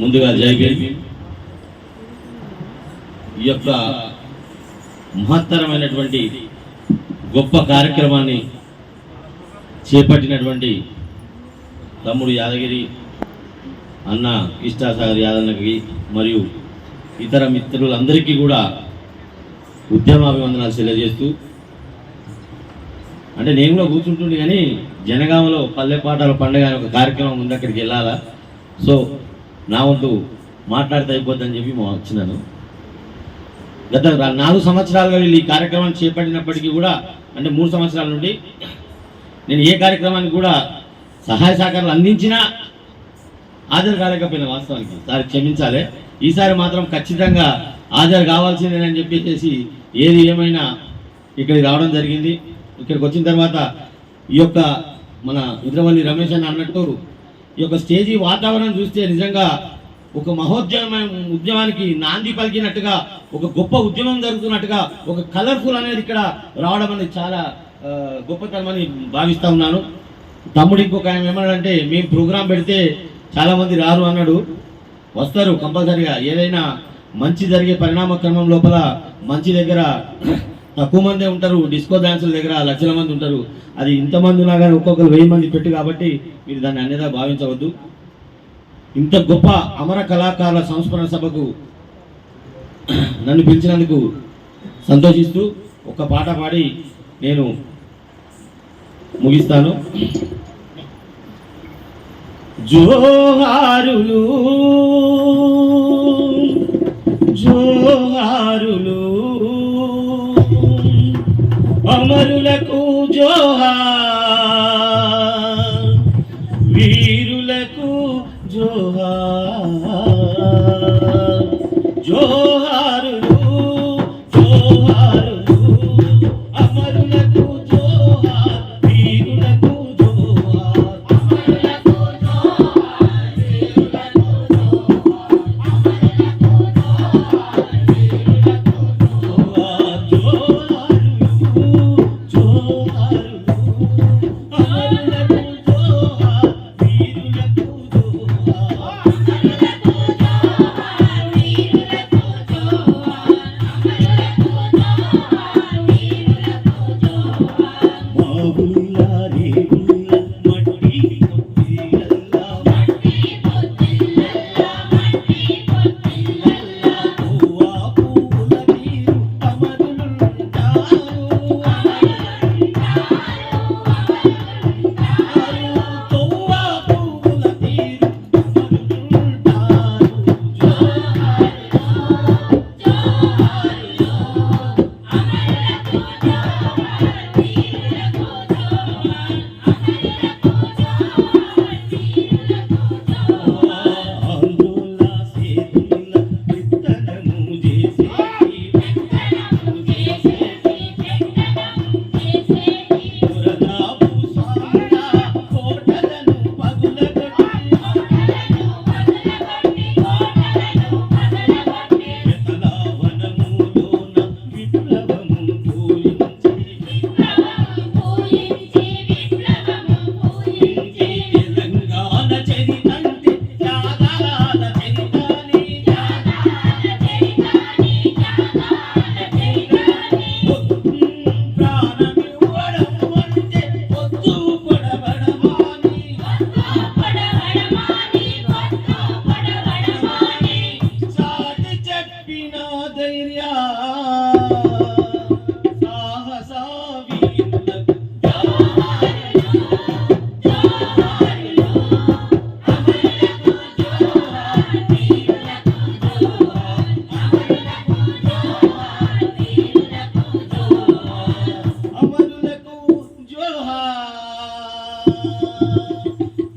ముందుగా జై ఈ యొక్క మహత్తరమైనటువంటి గొప్ప కార్యక్రమాన్ని చేపట్టినటువంటి తమ్ముడు యాదగిరి అన్న కృష్ణాసాగర్ యాదన్నకి మరియు ఇతర మిత్రులందరికీ కూడా ఉద్యమాభివందనాలు తెలియజేస్తూ అంటే నేను కూడా కూర్చుంటుండే కానీ జనగామలో పల్లె పాటల పండుగ అనే ఒక కార్యక్రమం ఉంది అక్కడికి వెళ్ళాలా? సో నా వంతు మాట్లాడితే అయిపోద్దని చెప్పి మా వచ్చినాను. గత నాలుగు సంవత్సరాలుగా వీళ్ళు ఈ కార్యక్రమాన్ని చేపట్టినప్పటికీ కూడా అంటే మూడు సంవత్సరాల నుండి నేను ఏ కార్యక్రమానికి కూడా సహాయ సహకారాలు అందించినా హాజరు కాలేకపోయినా వాస్తవానికి. సారి క్షమించాలి. ఈసారి మాత్రం ఖచ్చితంగా హాజరు కావాల్సిందేనని చెప్పేసి ఏది ఏమైనా ఇక్కడికి రావడం జరిగింది. ఇక్కడికి వచ్చిన తర్వాత ఈ యొక్క మన ఇంద్రవల్లి రమేష్ అని అన్నట్టు ఈ యొక్క స్టేజీ వాతావరణం చూస్తే నిజంగా ఒక మహోద్యమం ఉద్యమానికి నాంది పలికినట్టుగా ఒక గొప్ప ఉద్యమం జరుగుతున్నట్టుగా ఒక కలర్ఫుల్ అనేది ఇక్కడ రావడం అనేది చాలా గొప్పతనం గొప్పతనమని భావిస్తూ ఉన్నాను. తమ్ముడు ఇంకొక ఆయన ఏమన్నాడంటే మేము ప్రోగ్రాం పెడితే చాలామంది రారు అన్నాడు. వస్తారు కంపల్సరిగా. ఏదైనా మంచి జరిగే పరిణామ క్రమం లోపల మంచి దగ్గర తక్కువ మందే ఉంటారు డిస్కో డాన్సుల దగ్గర లక్షల మంది ఉంటారు. అది ఇంతమంది ఉన్నా కానీ ఒక్కొక్కరు వెయ్యి మంది పెట్టు కాబట్టి మీరు దాన్ని అన్యదా భావించవద్దు. ఇంత గొప్ప అమర కళాకారుల సంస్మరణ సభకు నన్ను పిలిచినందుకు సంతోషిస్తూ ఒక పాట పాడి నేను ముగిస్తాను. జోహారులు జోహారులు అమరులకు జోహార్ వీరులకు జోహార్ జోహారులు జోహారు.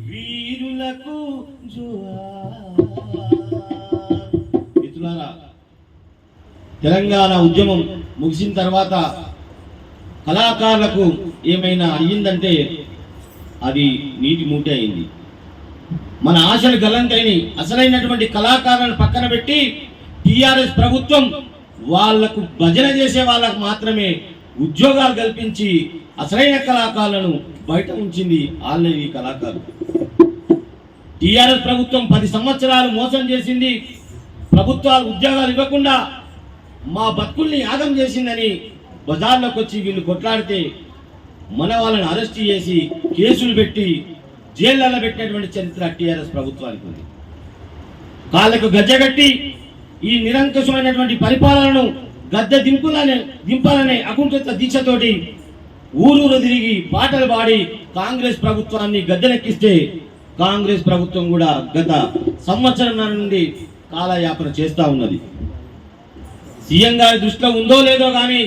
వీరులకు అమరులకు జోహార్ మిత్రులారా తెలంగాణ ఉద్యమం ముగిసిన తర్వాత కళాకారులకు ఏమైనా అయ్యిందంటే అది నీటి మూటే అయింది. మన ఆశలు గల్లంతైని అసలైనటువంటి కళాకారులను పక్కన పెట్టి టిఆర్ఎస్ ప్రభుత్వం వాళ్ళకు భజన చేసే వాళ్ళకు మాత్రమే ఉద్యోగాలు కల్పించి అసలైన కళాకారులను బయట ఉంచింది ఆన్లైన్ ఈ కళాకారులు. టీఆర్ఎస్ ప్రభుత్వం పది సంవత్సరాలు మోసం చేసింది. ప్రభుత్వాలు ఉద్యోగాలు ఇవ్వకుండా మా బతుకుల్ని యాగం చేసిందని బజార్లోకి వచ్చి వీళ్ళు కొట్లాడితే మన వాళ్ళని అరెస్ట్ చేసి కేసులు పెట్టి జైళ్ళలో పెట్టినటువంటి చరిత్ర టీఆర్ఎస్ ప్రభుత్వానికి ఉంది. కాళ్ళకు గజ్జగట్టి ఈ నిరంకుశమైనటువంటి పరిపాలనను గద్దె దింపులనే దింపాలనే అకుంఠిత దీక్షతోటి ఊరూరు తిరిగి పాటలు పాడి కాంగ్రెస్ ప్రభుత్వాన్ని గద్దెనెక్కిస్తే కాంగ్రెస్ ప్రభుత్వం కూడా గత సంవత్సరం నుండి కాలయాపన చేస్తా ఉన్నది. సీఎం గారి దృష్టిలో ఉందో లేదో కానీ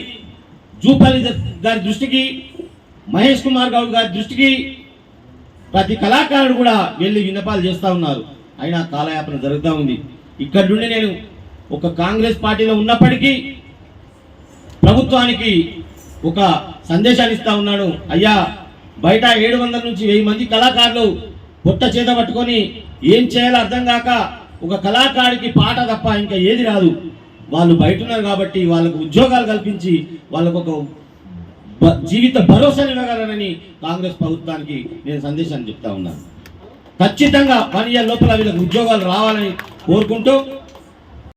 జూపల్లి గారి దృష్టికి మహేష్ కుమార్ గౌడ్ గారి దృష్టికి ప్రతి కళాకారుడు కూడా వెళ్ళి విన్నపాలు చేస్తూ ఉన్నారు. అయినా కాలయాపన జరుగుతూ ఉంది. ఇక్కడ నుండి నేను ఒక కాంగ్రెస్ పార్టీలో ఉన్నప్పటికీ ప్రభుత్వానికి ఒక సందేశాన్ని ఇస్తా ఉన్నాను. అయ్యా బయట ఏడు వందల నుంచి వెయ్యి మంది కళాకారులు పొట్ట చేత పట్టుకొని ఏం చేయాలో అర్థం కాక ఒక కళాకారుడికి పాట తప్ప ఇంకా ఏది రాదు. వాళ్ళు బయట ఉన్నారు కాబట్టి వాళ్ళకు ఉద్యోగాలు కల్పించి వాళ్ళకు ఒక జీవిత భరోసా ఇవ్వగలరని కాంగ్రెస్ ప్రభుత్వానికి నేను సందేశాన్ని చెప్తా ఉన్నాను. ఖచ్చితంగా వన్ ఇయర్ లోపల వీళ్ళకి ఉద్యోగాలు రావాలని కోరుకుంటూ